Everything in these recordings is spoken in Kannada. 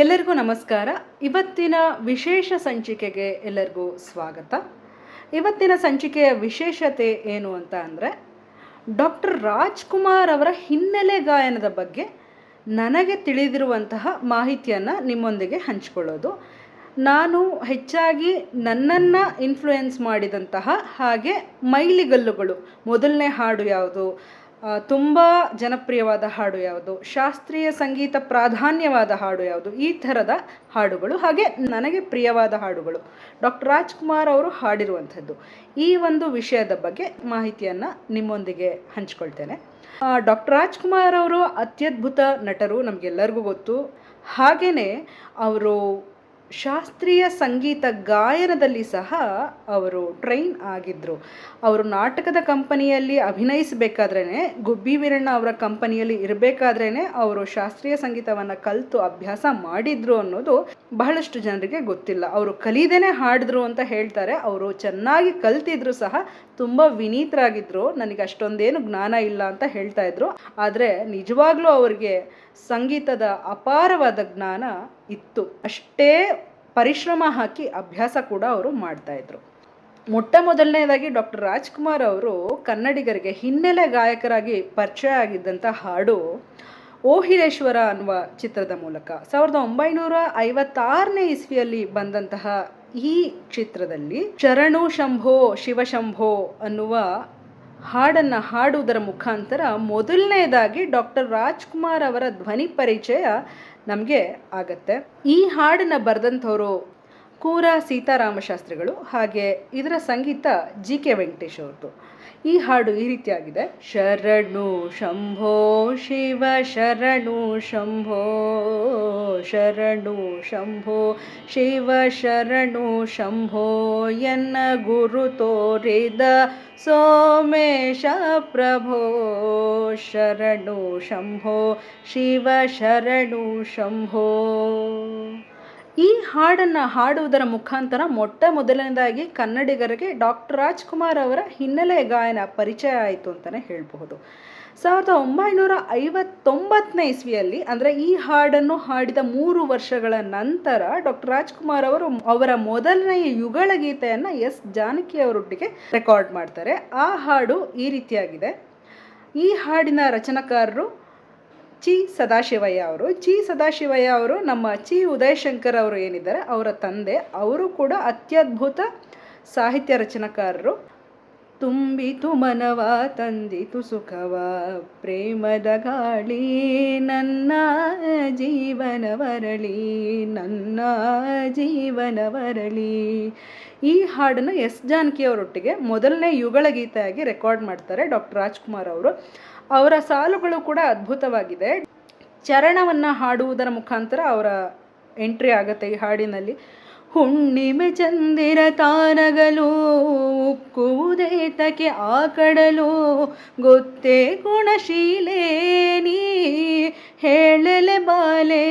ಎಲ್ಲರಿಗೂ ನಮಸ್ಕಾರ. ಇವತ್ತಿನ ವಿಶೇಷ ಸಂಚಿಕೆಗೆ ಎಲ್ಲರಿಗೂ ಸ್ವಾಗತ. ಇವತ್ತಿನ ಸಂಚಿಕೆಯ ವಿಶೇಷತೆ ಏನು ಅಂತ ಅಂದರೆ, ಡಾಕ್ಟರ್ ರಾಜ್ಕುಮಾರ್ ಅವರ ಹಿನ್ನೆಲೆ ಗಾಯನದ ಬಗ್ಗೆ ನನಗೆ ತಿಳಿದಿರುವಂತಹ ಮಾಹಿತಿಯನ್ನು ನಿಮ್ಮೊಂದಿಗೆ ಹಂಚಿಕೊಳ್ಳೋದು. ನಾನು ಹೆಚ್ಚಾಗಿ ನನ್ನನ್ನು ಇನ್ಫ್ಲೂಯೆನ್ಸ್ ಮಾಡಿದಂತಹ ಹಾಗೆ ಮೈಲಿಗಲ್ಲುಗಳು. ಮೊದಲನೇ ಹಾಡು ಯಾವುದು? ತುಂಬ ಜನಪ್ರಿಯವಾದ ಹಾಡು ಯಾವುದು? ಶಾಸ್ತ್ರೀಯ ಸಂಗೀತ ಪ್ರಾಧಾನ್ಯವಾದ ಹಾಡು ಯಾವುದು? ಈ ಥರದ ಹಾಡುಗಳು ಹಾಗೆ ನನಗೆ ಪ್ರಿಯವಾದ ಹಾಡುಗಳು. ಡಾಕ್ಟರ್ ರಾಜ್ಕುಮಾರ್ ಅವರು ಹಾಡಿರುವಂಥದ್ದು. ಈ ಒಂದು ವಿಷಯದ ಬಗ್ಗೆ ಮಾಹಿತಿಯನ್ನು ನಿಮ್ಮೊಂದಿಗೆ ಹಂಚ್ಕೊಳ್ತೇನೆ. ಡಾಕ್ಟರ್ ರಾಜ್ಕುಮಾರ್ ಅವರು ಅತ್ಯದ್ಭುತ ನಟರು ನಮಗೆಲ್ಲರಿಗೂ ಗೊತ್ತು. ಹಾಗೆಯೇ ಅವರು ಶಾಸ್ತ್ರೀಯ ಸಂಗೀತ ಗಾಯನದಲ್ಲಿ ಸಹ ಅವರು ಟ್ರೈನ್ ಆಗಿದ್ದರು ಅವರು ನಾಟಕದ ಕಂಪನಿಯಲ್ಲಿ ಅಭಿನಯಿಸಬೇಕಾದ್ರೇ ಗುಬ್ಬಿ ವೀರಣ್ಣ ಅವರ ಕಂಪನಿಯಲ್ಲಿ ಇರಬೇಕಾದ್ರೇ ಅವರು ಶಾಸ್ತ್ರೀಯ ಸಂಗೀತವನ್ನು ಕಲಿತು ಅಭ್ಯಾಸ ಮಾಡಿದ್ರು ಅನ್ನೋದು ಬಹಳಷ್ಟು ಜನರಿಗೆ ಗೊತ್ತಿಲ್ಲ. ಅವರು ಕಲಿದೇನೆ ಹಾಡಿದ್ರು ಅಂತ ಹೇಳ್ತಾರೆ. ಅವರು ಚೆನ್ನಾಗಿ ಕಲ್ತಿದ್ರು ಸಹ, ತುಂಬ ವಿನೀತರಾಗಿದ್ದರು ನನಗೆ ಅಷ್ಟೊಂದೇನು ಜ್ಞಾನ ಇಲ್ಲ ಅಂತ ಹೇಳ್ತಾ ಇದ್ರು. ಆದರೆ ನಿಜವಾಗ್ಲೂ ಅವರಿಗೆ ಸಂಗೀತದ ಅಪಾರವಾದ ಜ್ಞಾನ ಇತ್ತು. ಅಷ್ಟೇ ಪರಿಶ್ರಮ ಹಾಕಿ ಅಭ್ಯಾಸ ಕೂಡ ಅವರು ಮಾಡ್ತಾಯಿದ್ರು ಮೊಟ್ಟ ಮೊದಲನೇದಾಗಿ ಡಾಕ್ಟರ್ ರಾಜ್ಕುಮಾರ್ ಅವರು ಕನ್ನಡಿಗರಿಗೆ ಹಿನ್ನೆಲೆ ಗಾಯಕರಾಗಿ ಪರಿಚಯ ಆಗಿದ್ದಂಥ ಹಾಡು ಓ ಅನ್ನುವ ಚಿತ್ರದ ಮೂಲಕ. ಸಾವಿರದ ಒಂಬೈನೂರ ಐವತ್ತಾರನೇ ಇಸ್ವಿಯಲ್ಲಿ ಬಂದಂತಹ ಈ ಚಿತ್ರದಲ್ಲಿ ಚರಣು ಶಂಭೋ ಶಿವಶಂಭೋ ಅನ್ನುವ ಹಾಡನ್ನು ಹಾಡುವುದರ ಮುಖಾಂತರ ಮೊದಲನೇದಾಗಿ ಡಾಕ್ಟರ್ ರಾಜ್ಕುಮಾರ್ ಅವರ ಧ್ವನಿ ಪರಿಚಯ ನಮಗೆ ಆಗತ್ತೆ. ಈ ಹಾಡನ್ನು ಬರೆದಂಥವರು ಕೂರ ಸೀತಾರಾಮಶಾಸ್ತ್ರಿಗಳು ಹಾಗೆ ಇದರ ಸಂಗೀತ ಜಿ ಕೆ ವೆಂಕಟೇಶ್ ಅವ್ರದ್ದು ಈ ಹಾಡು ಈ ರೀತಿಯಾಗಿದೆ. ಶರಣು ಶಂಭೋ ಶಿವ ಶರಣು ಶಂಭೋ ಶರಣು ಶಂಭೋ ಶಿವ ಶರಣು ಶಂಭೋ ಎನ್ನ ಗುರು ತೋರಿದ ಸೋಮೇಶ ಪ್ರಭೋ, ಶರಣು ಶಂಭೋ ಶಿವ ಶರಣು ಶಂಭೋ. ಈ ಹಾಡನ್ನು ಹಾಡುವುದರ ಮುಖಾಂತರ ಮೊಟ್ಟ ಮೊದಲನೇದಾಗಿ ಕನ್ನಡಿಗರಿಗೆ ಡಾಕ್ಟರ್ ರಾಜ್ಕುಮಾರ್ ಅವರ ಹಿನ್ನೆಲೆ ಗಾಯನ ಪರಿಚಯ ಆಯಿತು ಅಂತಲೇ ಹೇಳಬಹುದು. ಸಾವಿರದ ಒಂಬೈನೂರ ಐವತ್ತೊಂಬತ್ತನೇ ಇಸ್ವಿಯಲ್ಲಿ ಅಂದರೆ ಈ ಹಾಡನ್ನು ಹಾಡಿದ ಮೂರು ವರ್ಷಗಳ ನಂತರ ಡಾಕ್ಟರ್ ರಾಜ್ಕುಮಾರ್ ಅವರು ಅವರ ಮೊದಲನೆಯ ಯುಗಳ ಗೀತೆಯನ್ನು ಎಸ್ ಜಾನಕಿ ಅವರೊಟ್ಟಿಗೆ ರೆಕಾರ್ಡ್ ಮಾಡ್ತಾರೆ. ಆ ಹಾಡು ಈ ರೀತಿಯಾಗಿದೆ. ಈ ಹಾಡಿನ ರಚನಾಕಾರರು ಚಿ ಸದಾಶಿವಯ್ಯ ಅವರು. ಚಿ ಸದಾಶಿವಯ್ಯ ಅವರು ನಮ್ಮ ಚಿ ಉದಯಶಂಕರ್ ಅವರು ಏನಿದ್ದಾರೆ, ಅವರ ತಂದೆ. ಅವರು ಕೂಡ ಅತ್ಯದ್ಭುತ ಸಾಹಿತ್ಯ ರಚನಾಕಾರರು. ತುಂಬಿತು ಮನವ ತಂದಿತು ಸುಖವ, ಪ್ರೇಮದ ಗಾಳಿ, ನನ್ನ ಜೀವನ ವರಳಿ, ನನ್ನ ಜೀವನ ವರಳಿ. ಈ ಹಾಡನ್ನು ಎಸ್ ಜಾನಕಿ ಅವರೊಟ್ಟಿಗೆ ಮೊದಲನೇ ಯುಗಳ ಗೀತೆಯಾಗಿ ರೆಕಾರ್ಡ್ ಮಾಡ್ತಾರೆ ಡಾಕ್ಟರ್ ರಾಜ್ಕುಮಾರ್ ಅವರು. ಅವರ ಸಾಲುಗಳು ಕೂಡ ಅದ್ಭುತವಾಗಿದೆ. ಚರಣವನ್ನು ಹಾಡುವುದರ ಮುಖಾಂತರ ಅವರ ಎಂಟ್ರಿ ಆಗುತ್ತೆ ಈ ಹಾಡಿನಲ್ಲಿ. ಹುಣ್ಣಿಮೆ ಚಂದಿರ ತಾನಗಲು ಕೂದೇತಕ್ಕೆ ಆ ಕಡಲು ಗೊತ್ತೇ ಗುಣಶೀಲೇ ನೀ, ಹೇಳಲೆ ಬಾಲೆ.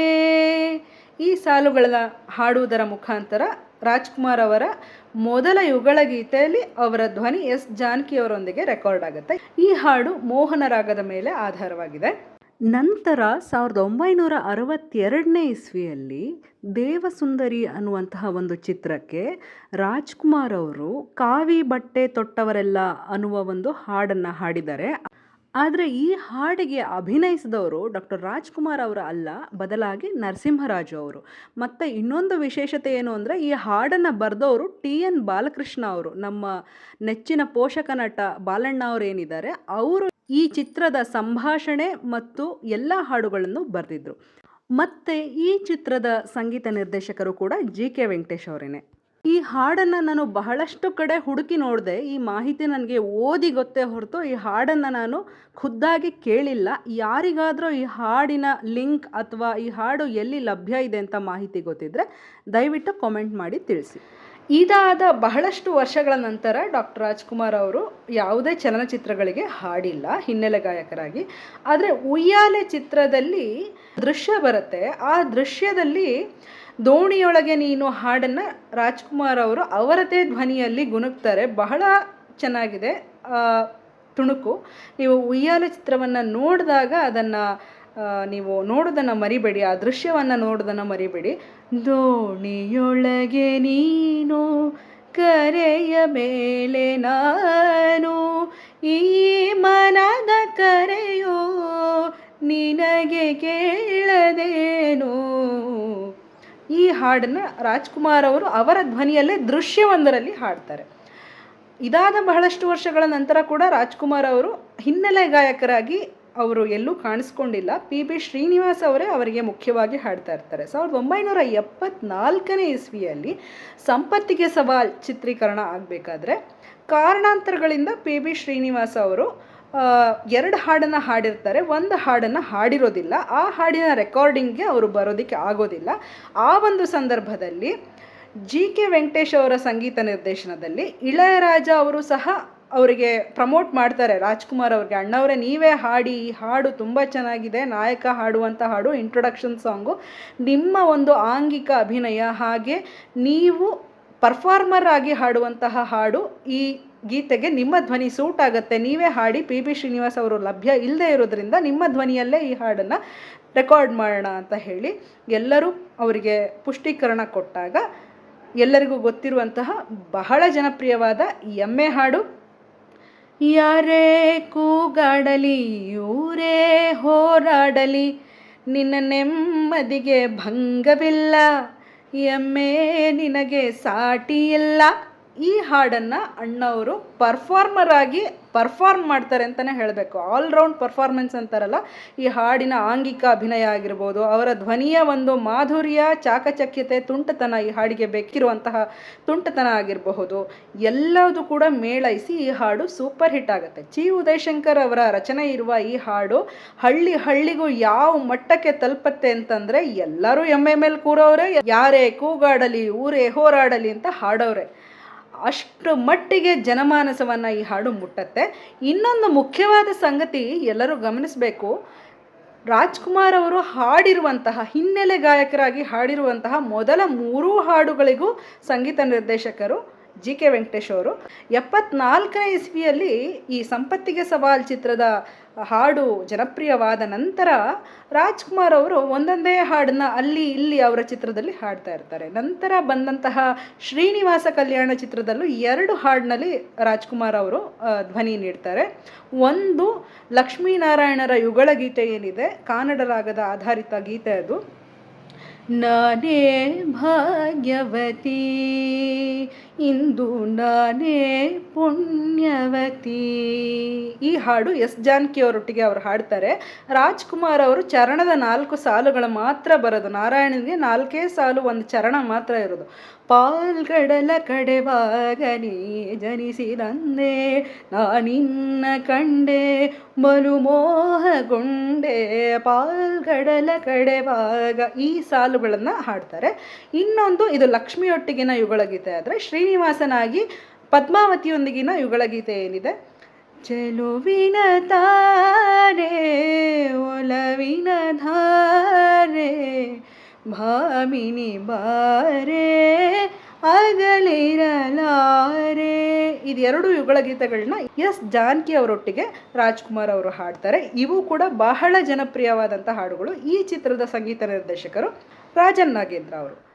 ಈ ಸಾಲುಗಳನ್ನ ಹಾಡುವುದರ ಮುಖಾಂತರ ರಾಜ್ಕುಮಾರ್ ಅವರ ಮೊದಲ ಯುಗಳ ಗೀತೆಯಲ್ಲಿ ಅವರ ಧ್ವನಿ ಎಸ್. ಜಾನಕಿ ಅವರೊಂದಿಗೆ ರೆಕಾರ್ಡ್ ಆಗುತ್ತೆ. ಈ ಹಾಡು ಮೋಹನ ರಾಗದ ಮೇಲೆ ಆಧಾರವಾಗಿದೆ. ನಂತರ ಸಾವಿರದ ಒಂಬೈನೂರ ಅರವತ್ತೆರಡನೇ ಇಸ್ವಿಯಲ್ಲಿ ದೇವಸುಂದರಿ ಅನ್ನುವಂತಹ ಒಂದು ಚಿತ್ರಕ್ಕೆ ರಾಜ್ಕುಮಾರ್ ಅವರು ಕಾವಿ ಬಟ್ಟೆ ತೊಟ್ಟವರೆಲ್ಲ ಅನ್ನುವ ಒಂದು ಹಾಡನ್ನು ಹಾಡಿದ್ದಾರೆ. ಆದರೆ ಈ ಹಾಡಿಗೆ ಅಭಿನಯಿಸಿದವರು ಡಾಕ್ಟರ್ ರಾಜ್ಕುಮಾರ್ ಅವರು ಅಲ್ಲ, ಬದಲಾಗಿ ನರಸಿಂಹರಾಜು ಅವರು. ಮತ್ತು ಇನ್ನೊಂದು ವಿಶೇಷತೆ ಏನು ಅಂದರೆ, ಈ ಹಾಡನ್ನು ಬರೆದವರು ಟಿ. ಎನ್. ಬಾಲಕೃಷ್ಣ ಅವರು. ನಮ್ಮ ನೆಚ್ಚಿನ ಪೋಷಕ ನಟ ಬಾಲಣ್ಣ ಅವರು ಏನಿದ್ದಾರೆ, ಅವರು ಈ ಚಿತ್ರದ ಸಂಭಾಷಣೆ ಮತ್ತು ಎಲ್ಲ ಹಾಡುಗಳನ್ನು ಬರೆದಿದ್ರು. ಮತ್ತು ಈ ಚಿತ್ರದ ಸಂಗೀತ ನಿರ್ದೇಶಕರು ಕೂಡ ಜಿ. ಕೆ. ವೆಂಕಟೇಶ್ ಅವರೇನೆ. ಈ ಹಾಡನ್ನು ನಾನು ಬಹಳಷ್ಟು ಕಡೆ ಹುಡುಕಿ ನೋಡಿದೆ. ಈ ಮಾಹಿತಿ ನನಗೆ ಓದಿ ಗೊತ್ತೇ ಹೊರತು ಈ ಹಾಡನ್ನು ನಾನು ಖುದ್ದಾಗಿ ಕೇಳಿಲ್ಲ. ಯಾರಿಗಾದರೂ ಈ ಹಾಡಿನ ಲಿಂಕ್ ಅಥವಾ ಈ ಹಾಡು ಎಲ್ಲಿ ಲಭ್ಯ ಇದೆ ಅಂತ ಮಾಹಿತಿ ಗೊತ್ತಿದ್ದರೆ ದಯವಿಟ್ಟು ಕಾಮೆಂಟ್ ಮಾಡಿ ತಿಳಿಸಿ. ಇದಾದ ಬಹಳಷ್ಟು ವರ್ಷಗಳ ನಂತರ ಡಾಕ್ಟರ್ ರಾಜ್ಕುಮಾರ್ ಅವರು ಯಾವುದೇ ಚಲನಚಿತ್ರಗಳಿಗೆ ಹಾಡಿಲ್ಲ, ಹಿನ್ನೆಲೆ ಗಾಯಕರಾಗಿ. ಆದರೆ ಉಯ್ಯಾಲೆ ಚಿತ್ರದಲ್ಲಿ ದೃಶ್ಯ ಬರುತ್ತೆ. ಆ ದೃಶ್ಯದಲ್ಲಿ ದೋಣಿಯೊಳಗೆ ನೀನು ಹಾಡನ್ನು ರಾಜ್ಕುಮಾರ್ ಅವರು ಅವರದೇ ಧ್ವನಿಯಲ್ಲಿ ಗುಣಗ್ತಾರೆ ಬಹಳ ಚೆನ್ನಾಗಿದೆ ತುಣುಕು. ನೀವು ಉಯ್ಯಾಲ ಚಿತ್ರವನ್ನು ನೋಡಿದಾಗ ಅದನ್ನು ನೀವು ನೋಡೋದನ್ನು ಮರಿಬೇಡಿ, ಆ ದೃಶ್ಯವನ್ನು ನೋಡೋದನ್ನು ಮರಿಬೇಡಿ. ದೋಣಿಯೊಳಗೆ ನೀನು ಕರೆಯ ಮೇಲೆ ನಾನು ಈ ಮನದ ಕರೆಯೋ ನಿನಗೆ ಕೇಳದೇನು? ಈ ಹಾಡನ್ನು ರಾಜ್ಕುಮಾರ್ ಅವರು ಅವರ ಧ್ವನಿಯಲ್ಲೇ ದೃಶ್ಯವೊಂದರಲ್ಲಿ ಹಾಡ್ತಾರೆ. ಇದಾದ ಬಹಳಷ್ಟು ವರ್ಷಗಳ ನಂತರ ಕೂಡ ರಾಜ್ಕುಮಾರ್ ಅವರು ಹಿನ್ನೆಲೆ ಗಾಯಕರಾಗಿ ಅವರು ಎಲ್ಲೂ ಕಾಣಿಸ್ಕೊಂಡಿಲ್ಲ. ಪಿ ಬಿ ಶ್ರೀನಿವಾಸ್ ಅವರೇ ಅವರಿಗೆ ಮುಖ್ಯವಾಗಿ ಹಾಡ್ತಾ ಇರ್ತಾರೆ. ಸಾವಿರದ ಒಂಬೈನೂರ ಎಪ್ಪತ್ನಾಲ್ಕನೇ ಇಸ್ವಿಯಲ್ಲಿ ಸಂಪತ್ತಿಗೆ ಸವಾಲ್ ಚಿತ್ರೀಕರಣ ಆಗಬೇಕಾದ್ರೆ ಕಾರಣಾಂತರಗಳಿಂದ ಪಿ ಬಿ ಶ್ರೀನಿವಾಸ್ ಅವರು ಎರಡು ಹಾಡನ್ನು ಹಾಡಿರ್ತಾರೆ, ಒಂದು ಹಾಡನ್ನು ಹಾಡಿರೋದಿಲ್ಲ. ಆ ಹಾಡಿನ ರೆಕಾರ್ಡಿಂಗ್ಗೆ ಅವರು ಬರೋದಕ್ಕೆ ಆಗೋದಿಲ್ಲ. ಆ ಒಂದು ಸಂದರ್ಭದಲ್ಲಿ ಜಿ ಕೆ ವೆಂಕಟೇಶ್ ಅವರ ಸಂಗೀತ ನಿರ್ದೇಶನದಲ್ಲಿ ಇಳಯರಾಜ ಅವರು ಸಹ ಅವರಿಗೆ ಪ್ರಮೋಟ್ ಮಾಡ್ತಾರೆ. ರಾಜ್ಕುಮಾರ್ ಅವ್ರಿಗೆ, ಅಣ್ಣವರೇ, ನೀವೇ ಹಾಡಿ, ಈ ಹಾಡು ತುಂಬ ಚೆನ್ನಾಗಿದೆ. ನಾಯಕ ಹಾಡುವಂಥ ಹಾಡು ಇಂಟ್ರೊಡಕ್ಷನ್ ಸಾಂಗು ನಿಮ್ಮ ಒಂದು ಆಂಗಿಕ ಅಭಿನಯ ಹಾಗೆ ನೀವು ಪರ್ಫಾರ್ಮರ್ ಆಗಿ ಹಾಡುವಂತಹ ಹಾಡು ಈ ಗೀತೆಗೆ ನಿಮ್ಮ ಧ್ವನಿ ಸೂಟ್ ಆಗುತ್ತೆ. ನೀವೇ ಹಾಡಿ ಪಿ ಬಿ ಶ್ರೀನಿವಾಸ್ ಅವರು ಲಭ್ಯ ಇಲ್ಲದೆ ಇರೋದ್ರಿಂದ ನಿಮ್ಮ ಧ್ವನಿಯಲ್ಲೇ ಈ ಹಾಡನ್ನು ರೆಕಾರ್ಡ್ ಮಾಡೋಣ ಅಂತ ಹೇಳಿ ಎಲ್ಲರೂ ಅವರಿಗೆ ಪುಷ್ಟೀಕರಣ ಕೊಟ್ಟಾಗ ಎಲ್ಲರಿಗೂ ಗೊತ್ತಿರುವಂತಹ ಬಹಳ ಜನಪ್ರಿಯವಾದ ಎಮ್ಮೆ ಹಾಡು. ಯಾರೇ ಕೂಗಾಡಲಿ ಇವರೇ ಹೋರಾಡಲಿ, ನಿನ್ನ ನೆಮ್ಮದಿಗೆ ಭಂಗವಿಲ್ಲ, ಎಮ್ಮೆ ನಿನಗೆ ಸಾಟಿ ಇಲ್ಲ ಈ ಹಾಡನ್ನು ಅಣ್ಣವರು ಪರ್ಫಾರ್ಮರ್ ಆಗಿ ಪರ್ಫಾರ್ಮ್ ಮಾಡ್ತಾರೆ ಅಂತಲೇ ಹೇಳಬೇಕು. ಆಲ್ರೌಂಡ್ ಪರ್ಫಾರ್ಮೆನ್ಸ್ ಅಂತಾರಲ್ಲ, ಈ ಹಾಡಿನ ಆಂಗಿಕ ಅಭಿನಯ ಆಗಿರ್ಬೋದು, ಅವರ ಧ್ವನಿಯ ಒಂದು ಮಾಧುರ್ಯ, ಚಾಕಚಕ್ಯತೆ, ತುಂಟತನ ಈ ಹಾಡಿಗೆ ಬೇಕಿರುವಂತಹ ತುಂಟತನ ಆಗಿರಬಹುದು. ಎಲ್ಲದೂ ಕೂಡ ಮೇಳೈಸಿ ಈ ಹಾಡು ಸೂಪರ್ ಹಿಟ್ ಆಗುತ್ತೆ. ಚಿ ಉದಯಶಂಕರ್ ಅವರ ರಚನೆ ಇರುವ ಈ ಹಾಡು ಹಳ್ಳಿ ಹಳ್ಳಿಗೂ ಯಾವ ಮಟ್ಟಕ್ಕೆ ತಲುಪತ್ತೆ ಅಂತಂದರೆ, ಎಲ್ಲರೂ ಎಮ್ಮೆ ಮೇಲೆ ಕೂರೋರೆ ಯಾರೇ ಕೂಗಾಡಲಿ, ಊರೇ ಹೋರಾಡಲಿ ಅಂತ ಹಾಡೋರೆ ಅಷ್ಟು ಮಟ್ಟಿಗೆ ಜನಮಾನಸವನ್ನು ಈ ಹಾಡು ಮುಟ್ಟತ್ತೆ. ಇನ್ನೊಂದು ಮುಖ್ಯವಾದ ಸಂಗತಿ ಎಲ್ಲರೂ ಗಮನಿಸಬೇಕು. ರಾಜ್ಕುಮಾರ್ ಅವರು ಹಾಡಿರುವಂತಹ, ಹಿನ್ನೆಲೆ ಗಾಯಕರಾಗಿ ಹಾಡಿರುವಂತಹ ಮೊದಲ ಮೂರೂ ಹಾಡುಗಳಿಗೂ ಸಂಗೀತ ನಿರ್ದೇಶಕರು ಜಿ ಕೆ ವೆಂಕಟೇಶ್ ಅವರು, ಎಪ್ಪತ್ನಾಲ್ಕನೇ ಇಸ್ವಿಯಲ್ಲಿ ಈ ಸಂಪತ್ತಿಗೆ ಸವಾಲ್ ಚಿತ್ರದ ಹಾಡು ಜನಪ್ರಿಯವಾದ ನಂತರ ರಾಜ್ಕುಮಾರ್ ಅವರು ಒಂದೊಂದೇ ಹಾಡನ್ನ ಅಲ್ಲಿ, ಇಲ್ಲಿ ಅವರ ಚಿತ್ರದಲ್ಲಿ ಹಾಡ್ತಾ ಇರ್ತಾರೆ. ನಂತರ ಬಂದಂತಹ ಶ್ರೀನಿವಾಸ ಕಲ್ಯಾಣ ಚಿತ್ರದಲ್ಲೂ ಎರಡು ಹಾಡಿನಲ್ಲಿ ರಾಜ್ಕುಮಾರ್ ಅವರು ಧ್ವನಿ ನೀಡ್ತಾರೆ. ಒಂದು ಲಕ್ಷ್ಮೀನಾರಾಯಣರ ಯುಗಳ ಗೀತೆ ಏನಿದೆ ಕನ್ನಡ ರಾಗದ ಆಧಾರಿತ ಗೀತೆ ಅದು. ನಾನೇ ಭಾಗ್ಯವತಿ ಇಂದು ನಾನೇ ಪುಣ್ಯವತಿ. ಈ ಹಾಡು ಎಸ್. ಜಾನಕಿ ಅವರೊಟ್ಟಿಗೆ ಅವರು ಹಾಡ್ತಾರೆ. ರಾಜ್ಕುಮಾರ್ ಅವರು ಚರಣದ ನಾಲ್ಕು ಸಾಲುಗಳು ಮಾತ್ರ ಬರೋದು. ನಾರಾಯಣನಿಗೆ ನಾಲ್ಕೇ ಸಾಲು, ಒಂದು ಚರಣ ಮಾತ್ರ ಇರೋದು. ಪಾಲ್ಗಡಲ ಕಡೆವಾಗ ನೀ ಜನಿಸಿದಂದೆ ನಾನಿನ್ನ ಕಂಡೆ ಮನುಮೋಹಗೊಂಡೆ ಪಾಲ್ಗಡಲ ಕಡೆವಾಗ ಈ ಸಾಲುಗಳನ್ನು ಹಾಡ್ತಾರೆ. ಇನ್ನೊಂದು, ಇದು ಲಕ್ಷ್ಮಿಯೊಟ್ಟಿಗಿನ ಯುಗಳ ಗೀತೆ ಆದರೆ ಶ್ರೀನಿವಾಸನಾಗಿ ಪದ್ಮಾವತಿಯೊಂದಿಗಿನ ಯುಗಳ ಗೀತೆ ಏನಿದೆ? ಚೆಲುವಿನ ತಾರೆ ಒಲವಿನ ಧಾರೆ, ಭಾಮಿನಿ ಬಾರೆ, ಅಗಲಿರಲಾರೆ. ಇದೆರಡು ಯುಗಳ ಗೀತೆಗಳನ್ನ ಎಸ್ ಜಾನಕಿ ಅವರೊಟ್ಟಿಗೆ ರಾಜ್ಕುಮಾರ್ ಅವರು ಹಾಡ್ತಾರೆ. ಇವು ಕೂಡ ಬಹಳ ಜನಪ್ರಿಯವಾದಂಥ ಹಾಡುಗಳು. ಈ ಚಿತ್ರದ ಸಂಗೀತ ನಿರ್ದೇಶಕರು ರಾಜನ್ ನಾಗೇಂದ್ರ ಅವರು.